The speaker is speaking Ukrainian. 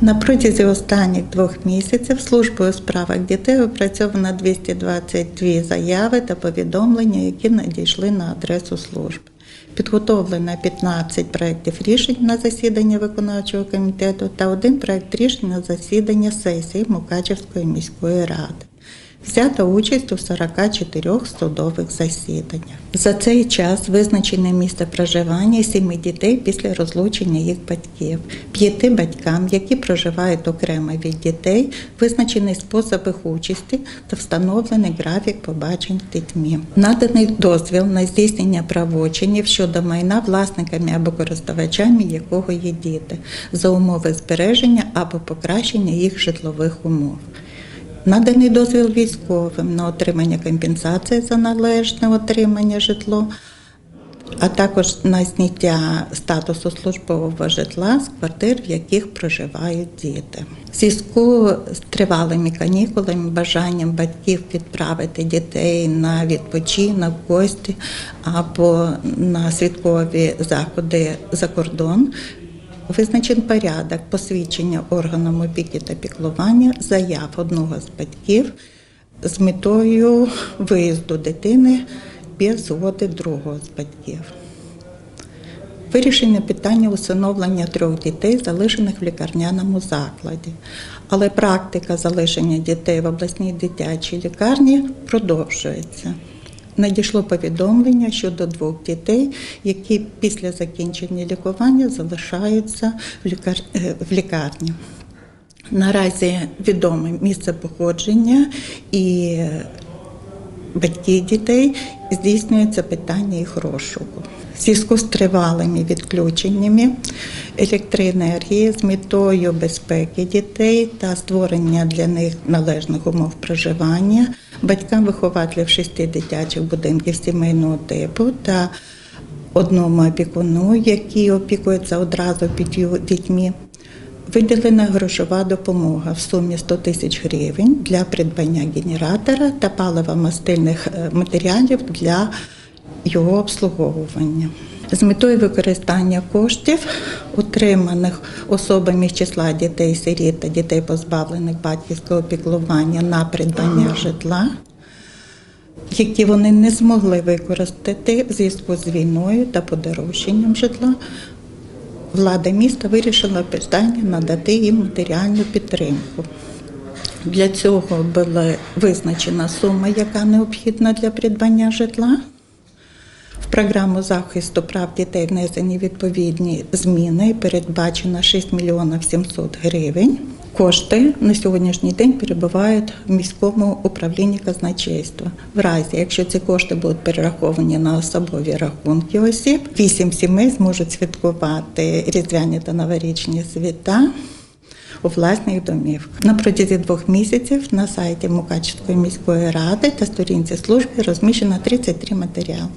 На протязі останніх двох місяців службою у справах дітей опрацьовано 222 заяви та повідомлення, які надійшли на адресу служби. Підготовлено 15 проєктів рішень на засідання виконавчого комітету та один проєкт рішень на засідання сесії Мукачевської міської ради. Взята участь у 44 судових засіданнях. За цей час визначене місце проживання сіми дітей після розлучення їх батьків, п'яти батькам, які проживають окремо від дітей, визначений спосіб їх участі та встановлений графік побачень з дітьми. Наданий дозвіл на здійснення правочинів щодо майна власниками або користувачами якого є діти за умови збереження або покращення їх житлових умов. Наданий дозвіл військовим на отримання компенсації за належне отримання житло, а також на зняття статусу службового житла з квартир, в яких проживають діти. В зв'язку з тривалими канікулами, бажанням батьків відправити дітей на відпочинок, гості або на святкові заходи за кордон. Визначен порядок посвідчення органам опіки та піклування заяв одного з батьків з метою виїзду дитини без згоди другого з батьків. Вирішення питання усиновлення трьох дітей, залишених в лікарняному закладі. Але практика залишення дітей в обласній дитячій лікарні продовжується. Надійшло повідомлення щодо двох дітей, які після закінчення лікування залишаються в, лікар... е, в лікарні. Наразі відоме місце походження і батьки дітей здійснюється питання їх розшуку. В зв'язку з тривалими відключеннями електроенергії з метою безпеки дітей та створення для них належних умов проживання батькам вихователів шести дитячих будинків сімейного типу та одному опікуну, який опікується одразу п'ятью дітьми. Виділена грошова допомога в сумі 100 тисяч гривень для придбання генератора та паливо-мастильних е, матеріалів для його обслуговування. З метою використання коштів, отриманих особами з числа дітей-сиріт та дітей, позбавлених батьківського піклування на придбання житла, які вони не змогли використати в зв'язку з війною та подорожчанням житла, влада міста вирішила питання надати їм матеріальну підтримку. Для цього була визначена сума, яка необхідна для придбання житла. Програму захисту прав дітей внесені відповідні зміни. Передбачено 6 мільйонів 700 гривень. Кошти на сьогоднішній день перебувають в міському управлінні казначейства. В разі, якщо ці кошти будуть перераховані на особові рахунки осіб, вісім сімей зможуть святкувати різдвяні та новорічні свята у власних домівках. На протязі двох місяців на сайті Мукачівської міської ради та сторінці служби розміщено 33 матеріали.